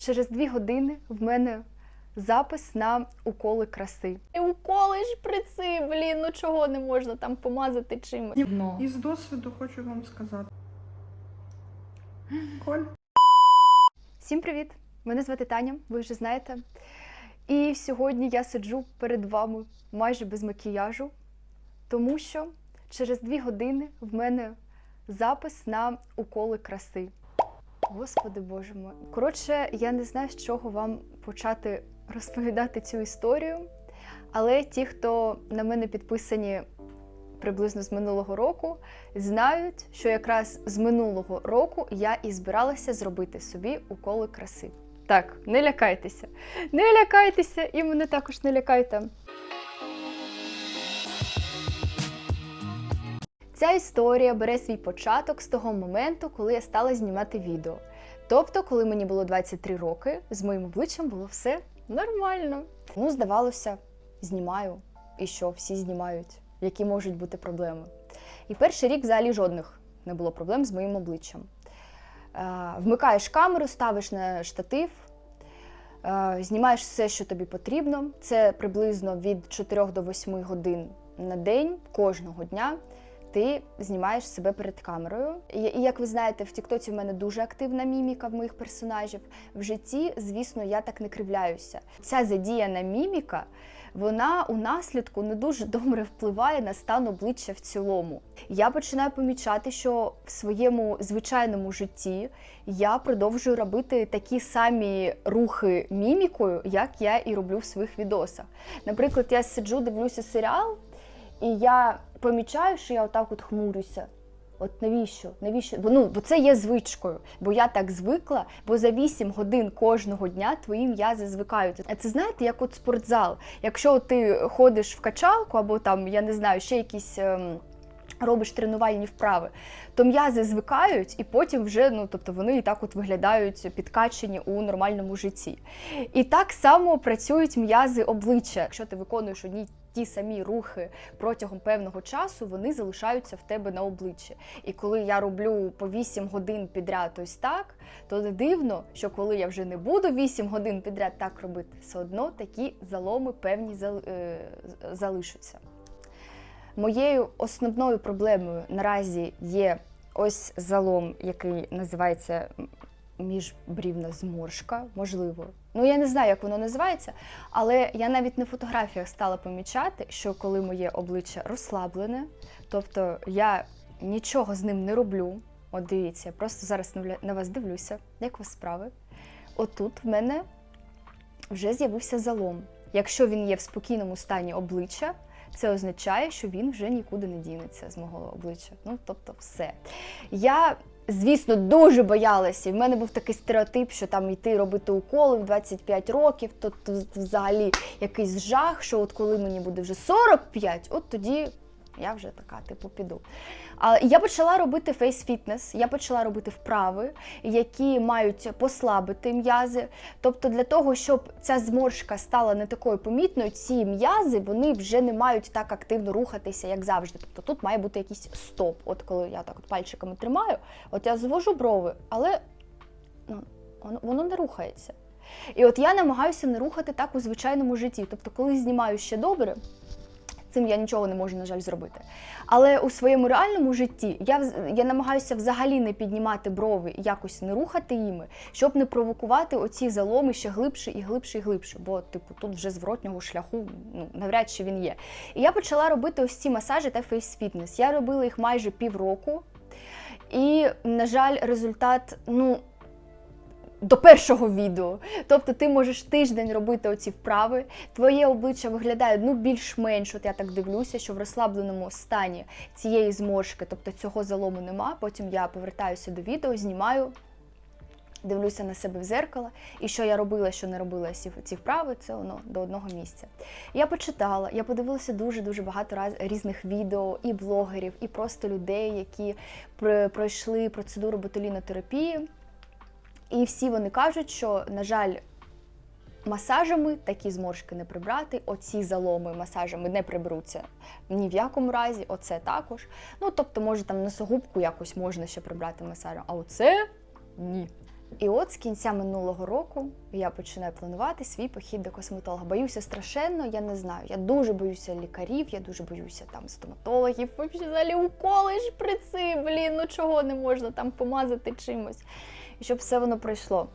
Через дві години в мене запис на уколи краси. І уколи шприци, блін, ну чого не можна там помазати чимось. Ну. Із досвіду хочу вам сказати. Коль, Всім привіт! Мене звати Таня, ви вже знаєте. І сьогодні я сиджу перед вами майже без макіяжу, тому що через дві години в мене запис на уколи краси. Господи Боже мой. Коротше, я не знаю, з чого вам почати розповідати цю історію, але ті, хто на мене підписані приблизно з минулого року, знають, що якраз з минулого року я і збиралася зробити собі уколи краси. Так, не лякайтеся. Не лякайтеся, і мене також не лякайте. Ця історія бере свій початок з того моменту, коли я стала знімати відео. Тобто, коли мені було 23 роки, з моїм обличчям було все нормально. Ну, здавалося, знімаю. І що, всі знімають, які можуть бути проблеми. І перший рік взагалі жодних не було проблем з моїм обличчям. Е, Вмикаєш камеру, ставиш на штатив, е, знімаєш все, що тобі потрібно. Це приблизно від 4 до 8 годин на день кожного дня. Ти знімаєш себе перед камерою. І, як ви знаєте, в Тіктоці в мене дуже активна міміка в моїх персонажів. В житті, звісно, я так не кривляюся. Ця задіяна міміка, вона у наслідку не дуже добре впливає на стан обличчя в цілому. Я починаю помічати, що в своєму звичайному житті я продовжую робити такі самі рухи мімікою, як я і роблю в своїх відосах. Наприклад, я сиджу, дивлюся серіал, і я помічаю, що я отак от хмурюся. От навіщо? Навіщо? Бо ну бо це є звичкою, бо я так звикла, бо за 8 годин кожного дня твої м'язи звикають. А це знаєте, як от спортзал. Якщо ти ходиш в качалку, або там, я не знаю, ще якісь. Ем... Робиш тренувальні вправи, то м'язи звикають, і потім вже ну тобто вони і так от виглядають підкачені у нормальному житті. І так само працюють м'язи обличчя. Якщо ти виконуєш одні ті самі рухи протягом певного часу, вони залишаються в тебе на обличчі. І коли я роблю по 8 годин підряд ось так, то не дивно, що коли я вже не буду 8 годин підряд так робити, все одно такі заломи певні е, залишаться. Моєю основною проблемою наразі є ось залом, який називається міжбрівна зморшка, можливо. Ну, я не знаю, як воно називається, але я навіть на фотографіях стала помічати, що коли моє обличчя розслаблене, тобто я нічого з ним не роблю. От дивіться, я просто зараз на- вас дивлюся, як у вас справи. Отут в мене вже з'явився залом. Якщо він є в спокійному стані обличчя, це означає, що він вже нікуди не дінеться з мого обличчя. Ну, тобто, все. Я, звісно, дуже боялася. І в мене був такий стереотип, що там йти робити уколи в 25 років, то, то взагалі якийсь жах, що от коли мені буде вже 45, от тоді. Я вже така, типу, піду. А я почала робити фейс-фітнес, я почала робити вправи, які мають послабити м'язи. Тобто, для того, щоб ця зморшка стала не такою помітною, ці м'язи вони вже не мають так активно рухатися, як завжди. Тобто тут має бути якийсь стоп. От коли я так от пальчиками тримаю, от я звожу брови, але ну, воно, не рухається. І от я намагаюся не рухати так у звичайному житті. Тобто, коли знімаю ще добре. Цим я нічого не можу, на жаль, зробити. Але у своєму реальному житті я, я намагаюся взагалі не піднімати брови якось не рухати їми, щоб не провокувати оці заломи ще глибше і глибше і глибше. Бо, типу, тут вже зворотнього шляху ну, навряд чи він є. І я почала робити ось ці масажі та фейс-фітнес. Я робила їх майже півроку. І, на жаль, результат, ну, до першого відео. Тобто ти можеш тиждень робити оці вправи, твоє обличчя виглядає ну більш-менш, от я так дивлюся, що в розслабленому стані цієї зморшки, тобто цього залому нема. Потім я повертаюся до відео, знімаю. Дивлюся на себе в зеркало, і що я робила, що не робила ці, вправи, це воно до одного місця. Я почитала, я подивилася дуже-дуже багато раз, різних відео, і блогерів, і просто людей, які пр- пройшли процедуру ботулінотерапії. І всі вони кажуть, що, на жаль, масажами такі зморшки не прибрати, оці заломи масажами не приберуться ні в якому разі, оце також. Ну, тобто, може, там носогубку якось можна ще прибрати масажем, а оце ні. І от з кінця минулого року я починаю планувати свій похід до косметолога. Боюся страшенно, я не знаю. Я дуже боюся лікарів, я дуже боюся там стоматологів, взагалі уколи, шприци, блін, ну чого не можна там помазати чимось. І щоб все воно пройшло.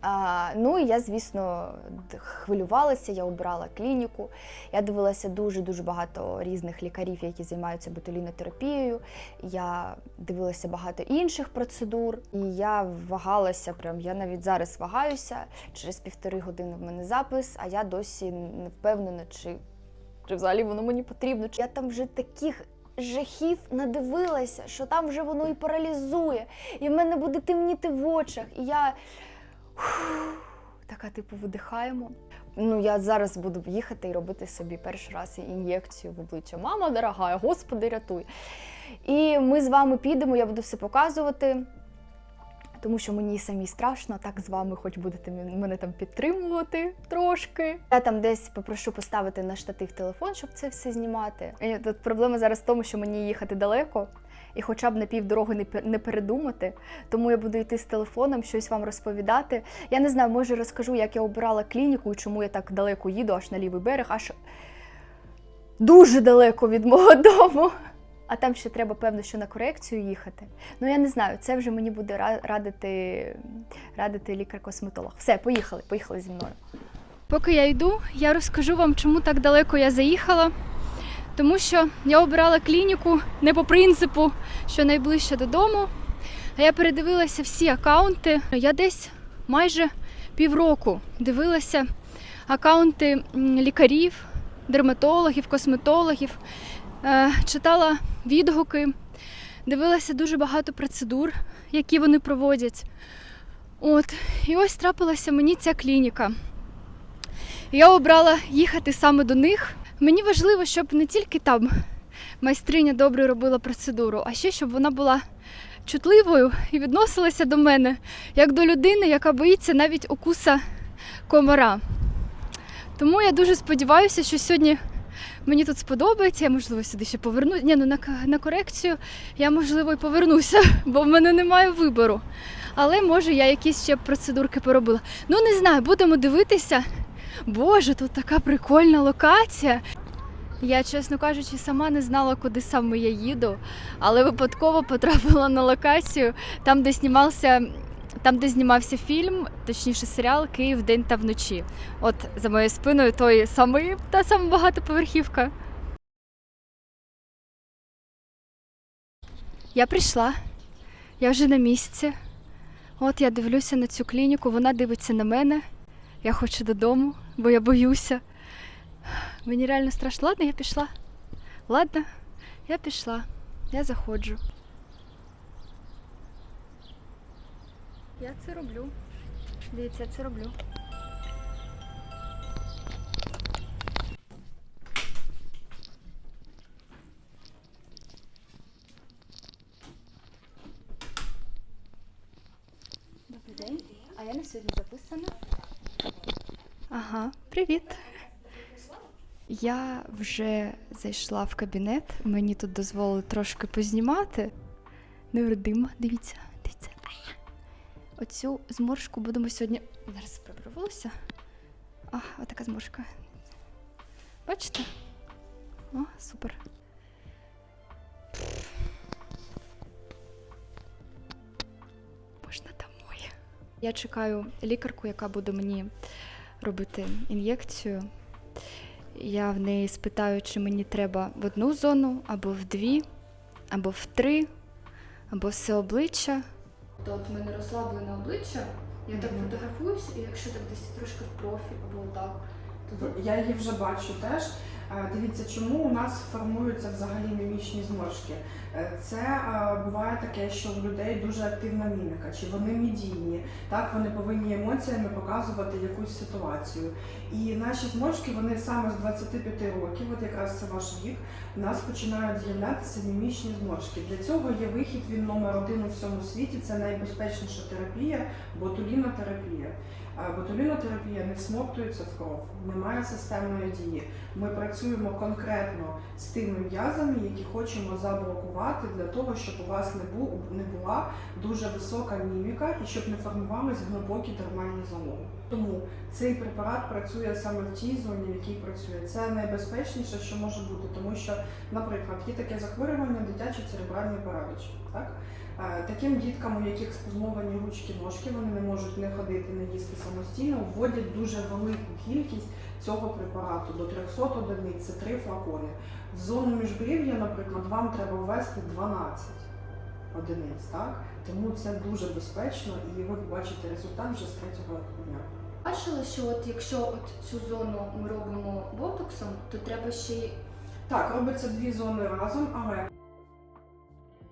А, ну і я, звісно, хвилювалася, я обрала клініку. Я дивилася дуже-дуже багато різних лікарів, які займаються ботулінотерапією. Я дивилася багато інших процедур, і я вагалася. Прям я навіть зараз вагаюся. Через півтори години в мене запис, а я досі не впевнена, чи, чи взагалі воно мені потрібно. Я там вже таких. Жахів надивилася, що там вже воно і паралізує, і в мене буде темніти в очах. І я така, типу, видихаємо. Ну, я зараз буду їхати і робити собі перший раз ін'єкцію в обличчя. Мама дорога, господи, рятуй. І ми з вами підемо, я буду все показувати. Тому що мені самі страшно, так з вами хоч будете мене там підтримувати трошки. Я там десь попрошу поставити на штатив телефон, щоб це все знімати. І тут проблема зараз в тому, що мені їхати далеко, і хоча б на півдороги не передумати. Тому я буду йти з телефоном, щось вам розповідати. Я не знаю, може розкажу, як я обирала клініку і чому я так далеко їду, аж на лівий берег, аж дуже далеко від мого дому. А там ще треба, певно, що на корекцію їхати. Ну я не знаю, це вже мені буде ра- радити, радити лікар-косметолог. Все, поїхали, поїхали зі мною. Поки я йду, я розкажу вам, чому так далеко я заїхала. Тому що я обирала клініку не по принципу, що найближче додому. А я передивилася всі акаунти. Я десь майже півроку дивилася акаунти лікарів, дерматологів, косметологів, читала відгуки, дивилася дуже багато процедур, які вони проводять. От, і ось трапилася мені ця клініка. Я обрала їхати саме до них. Мені важливо, щоб не тільки там майстриня добре робила процедуру, а ще щоб вона була чутливою і відносилася до мене як до людини, яка боїться навіть укуса комара. Тому я дуже сподіваюся, що сьогодні мені тут сподобається. Я можливо сюди ще повернуся. Ні, ну на, на корекцію я можливо і повернуся, бо в мене немає вибору. Але може я якісь ще процедурки поробила. Ну не знаю, будемо дивитися. Боже, тут така прикольна локація. Я, чесно кажучи, сама не знала, куди саме я їду, але випадково потрапила на локацію, там, де знімався, там, де знімався фільм, точніше серіал Київ день та вночі. От за моєю спиною той самий та сама багатоповерхівка. Я прийшла, я вже на місці. От я дивлюся на цю клініку, вона дивиться на мене. Я хочу додому, бо я боюся. Мені реально страшно. Ладно, я пішла. Ладно, я пішла. Я заходжу. Я це роблю. Дивіться, я це роблю. Добрий день. А я на сьогодні записана. Ага, привіт. Я вже зайшла в кабінет. Мені тут дозволили трошки познімати. Дивіться, дивіться. Оцю зморшку будемо сьогодні. Зараз приберу. А, отака зморшка. Бачите? О, супер. Можна домой. Я чекаю лікарку, яка буде мені робити ін'єкцію. Я в неї спитаю, чи мені треба в одну зону, або в дві, або в три, або все обличчя. То от в мене розслаблене обличчя, я так Мгм. фотографуюся, і якщо так десь трошки в профі або так. то Я її вже бачу теж. Е, Дивіться, чому у нас формуються взагалі мімічні зморшки. Е, Це е, буває таке, що в людей дуже активна міміка, чи вони медійні, так вони повинні емоціями показувати якусь ситуацію. І наші зморшки, вони саме з 25 років, от якраз це ваш вік, у нас починають з'являтися мімічні зморшки. Для цього є вихід, він номер один у всьому світі. Це найбезпечніша терапія, ботулінотерапія. Ботулінотерапія не всмоктується в кров, немає системної дії. Ми працюємо конкретно з тими м'язами, які хочемо заблокувати для того, щоб у вас не, бу, не була дуже висока міміка і щоб не формувались глибокі дермальні заломи. Тому цей препарат працює саме в тій зоні, в якій працює. Це найбезпечніше, що може бути, тому що, наприклад, є таке захворювання дитячий церебральний параліч. Так? Е, Таким діткам, у яких спазмовані ручки ножки, вони не можуть не ходити, не їсти самостійно, вводять дуже велику кількість цього препарату до 300 одиниць, це три флакони. В зону міжбрів'я, наприклад, вам треба ввести 12 одиниць, так? Тому це дуже безпечно і ви побачите результат вже з третього дня. Бачила, що от якщо от цю зону ми робимо ботоксом, то треба ще й Так, робиться дві зони разом, але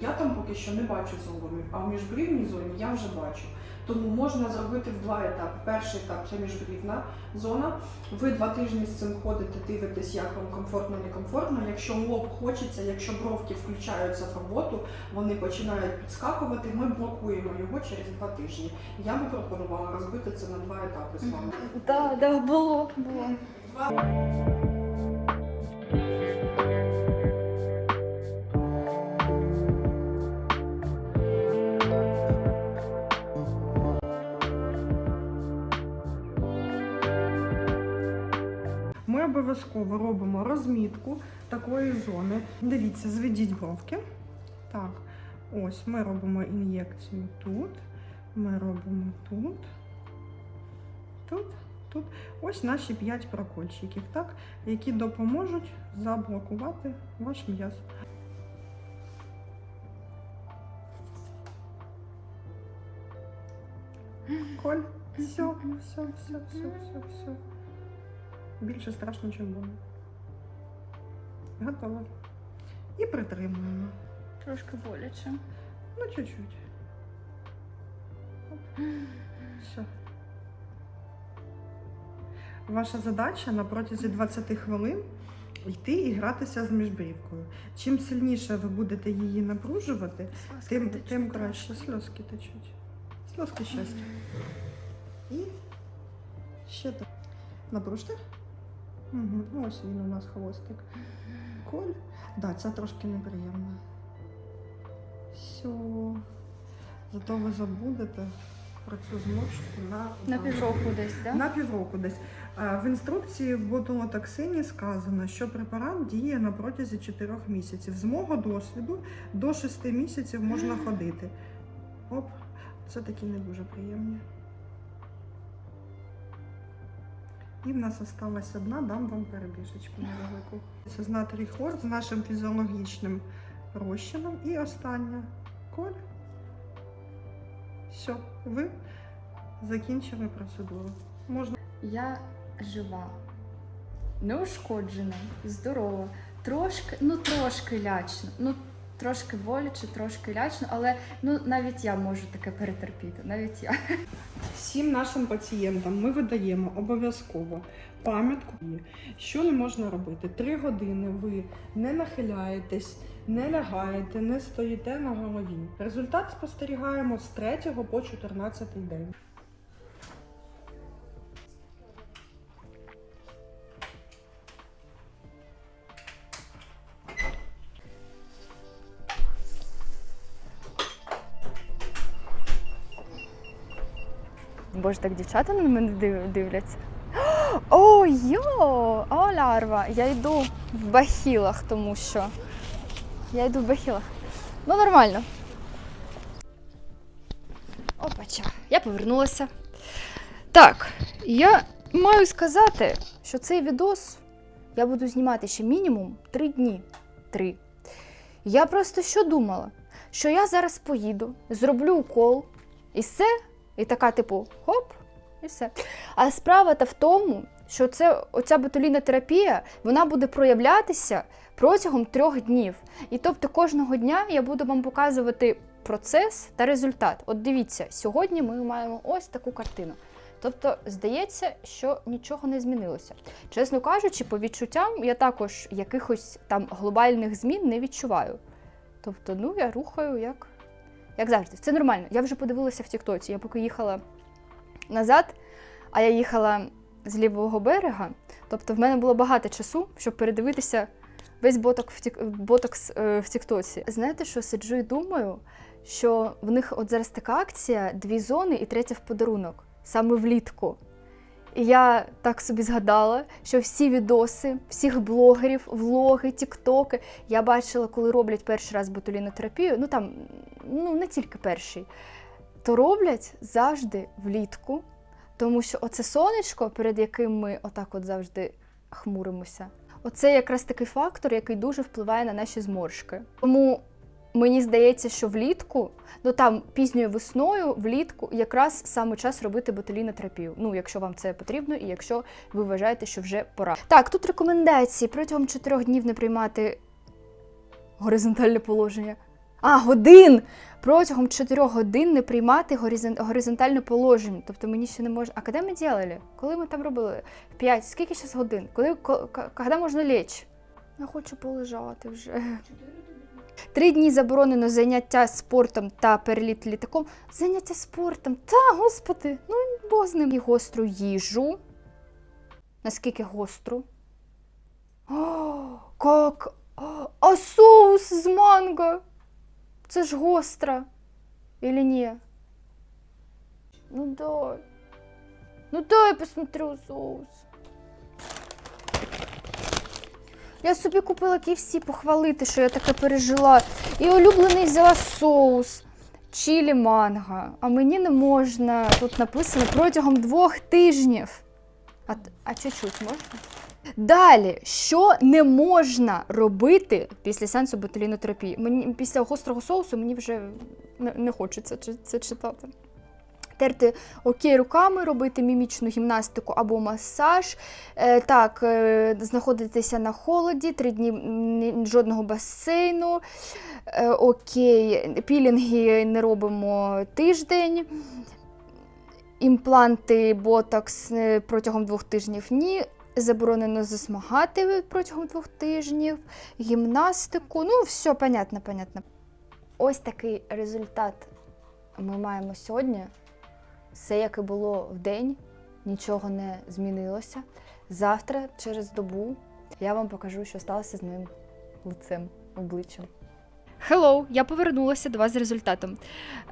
я там поки що не бачу зони, а в міжбрівній зоні я вже бачу. Тому можна зробити в два етапи. Перший етап це міжбрівна зона. Ви два тижні з цим ходите, дивитесь, як вам комфортно, некомфортно. Якщо лоб хочеться, якщо бровки включаються в роботу, вони починають підскакувати, ми блокуємо його через два тижні. Я би пропонувала розбити це на два етапи з вами. Так, да, було, було. Обов'язково робимо розмітку такої зони. Дивіться, зведіть бровки. Так, ось ми робимо ін'єкцію тут. Ми робимо тут. Тут, тут. Ось наші 5 прокольчиків, так, які допоможуть заблокувати ваш м'яз. Коль, все, все, все, все, все, все. Більше страшно, ніж больно. Готово. І притримуємо. Трошки боляче. Ну, чуть-чуть. Все. Ваша задача на протязі 20 хвилин йти і гратися з міжбрівкою. Чим сильніше ви будете її напружувати, тим, тим краще сльозки течуть. Сльозки щастя. І ще так. Напружте. Угу. Ось він у нас хвостик. Коль. Да, це трошки неприємно. Все. Зато ви забудете про цю зморшку на, На півроку десь, так? на півроку десь. Е, В інструкції в ботулотоксині сказано, що препарат діє на протязі 4 місяців. З мого досвіду до 6 місяців можна ходити. Оп, це такі не дуже приємні. І в нас осталась одна, дам вам перебіжечку невелику. Це з натрій хлор з нашим фізіологічним розчином. І остання коль. Все, ви закінчили процедуру. Можна Я жива, неушкоджена, здорова, трошки, ну трошки лячно, ну трошки боляче, трошки лячно, але ну навіть я можу таке перетерпіти, навіть я. Всім нашим пацієнтам ми видаємо обов'язково пам'ятку, що не можна робити. Три години ви не нахиляєтесь, не лягаєте, не стоїте на голові. Результат спостерігаємо з 3 по 14 день. Боже, так дівчата на мене дивляться. О, йо! О, ларва! Я йду в бахілах, тому що. Я йду в бахілах. Ну, нормально. Опача, я повернулася. Так, я маю сказати, що цей відос я буду знімати ще мінімум три дні. Три. Я просто що думала? Що я зараз поїду, зроблю укол, і все, і така, типу, хоп, і все. А справа та в тому, що це оця ботулінна терапія вона буде проявлятися протягом трьох днів. І тобто кожного дня я буду вам показувати процес та результат. От дивіться, сьогодні ми маємо ось таку картину. Тобто, здається, що нічого не змінилося. Чесно кажучи, по відчуттям я також якихось там глобальних змін не відчуваю. Тобто, ну я рухаю як, як завжди. Це нормально. Я вже подивилася в Тіктоці. Я поки їхала назад, а я їхала з лівого берега, тобто в мене було багато часу, щоб передивитися весь боток в тік... ботокс е, в Тіктоці. Знаєте, що сиджу і думаю, що в них от зараз така акція: дві зони і третя в подарунок, саме влітку. І я так собі згадала, що всі відоси, всіх блогерів, влоги, тіктоки я бачила, коли роблять перший раз ботулінотерапію, ну там ну не тільки перший, то роблять завжди влітку, тому що оце сонечко, перед яким ми отак от завжди хмуримося, оце якраз такий фактор, який дуже впливає на наші зморшки. Тому мені здається, що влітку, ну там пізньою весною, влітку, якраз саме час робити ботулінотерапію. Ну, якщо вам це потрібно, і якщо ви вважаєте, що вже пора. Так, тут рекомендації протягом 4 днів не приймати горизонтальне положення. А, годин! Протягом 4 годин не приймати горизон- горизонтальне положення. Тобто мені ще не можна. А коли ми робили? Коли ми там робили? 5, скільки зараз годин? Коли, ко- ко- коли можна лечь? Я хочу полежати вже. Три дні заборонено заняття спортом та переліт літаком. Заняття спортом. Та, господи, ну Бог з ним. І гостру їжу. Наскільки гостру? О, как? А соус з манго? Це ж гостра. Или ні? Ну дай. Ну дай я посмотрю соус. Я собі купила KFC похвалити, що я таке пережила. І улюблений взяла соус. Чілі манго. А мені не можна. Тут написано протягом двох тижнів. А, а чуть-чуть можна? Далі, що не можна робити після сеансу ботулінотерапії? Мені після гострого соусу мені вже не, не хочеться це читати. Терти окей руками, робити мімічну гімнастику або масаж. Е, так, е, знаходитися на холоді, три дні жодного басейну. Е, окей, пілінги не робимо тиждень. Імпланти, ботокс протягом двох тижнів ні. Заборонено засмагати протягом двох тижнів, гімнастику. Ну, все, понятно, понятно. Ось такий результат ми маємо сьогодні. Все, як і було в день, нічого не змінилося. Завтра, через добу, я вам покажу, що сталося з моїм лицем, обличчям. Hello, я повернулася до вас з результатом.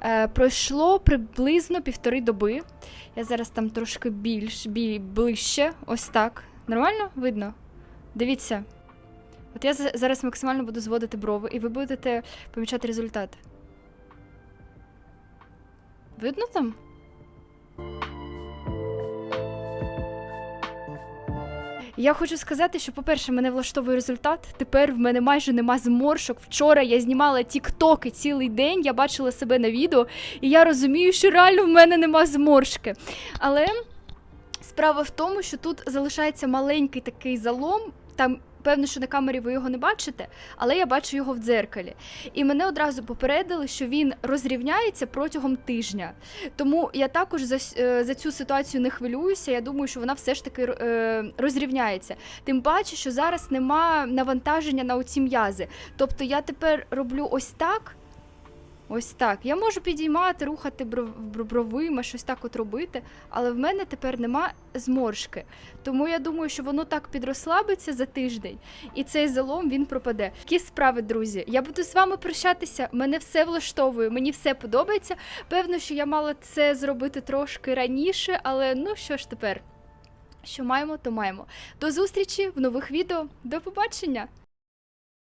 Е, пройшло приблизно півтори доби. Я зараз там трошки більш бі, ближче. Ось так. Нормально видно? Дивіться. От я зараз максимально буду зводити брови, і ви будете помічати результат. Видно там? Я хочу сказати, що, по-перше, мене влаштовує результат. Тепер в мене майже нема зморшок. Вчора я знімала тіктоки цілий день, я бачила себе на відео, і я розумію, що реально в мене нема зморшки. Але справа в тому, що тут залишається маленький такий залом. Там певно, що на камері ви його не бачите, але я бачу його в дзеркалі. І мене одразу попередили, що він розрівняється протягом тижня. Тому я також за, е, за цю ситуацію не хвилююся. Я думаю, що вона все ж таки е, розрівняється. Тим паче, що зараз нема навантаження на оці м'язи. Тобто я тепер роблю ось так. Ось так. Я можу підіймати, рухати бров- бро- бровима, щось так от робити, але в мене тепер нема зморшки. Тому я думаю, що воно так підрослабиться за тиждень, і цей залом він пропаде. Які справи, друзі? Я буду з вами прощатися. Мене все влаштовує, мені все подобається. Певно, що я мала це зробити трошки раніше, але ну що ж тепер? Що маємо, то маємо. До зустрічі в нових відео. До побачення!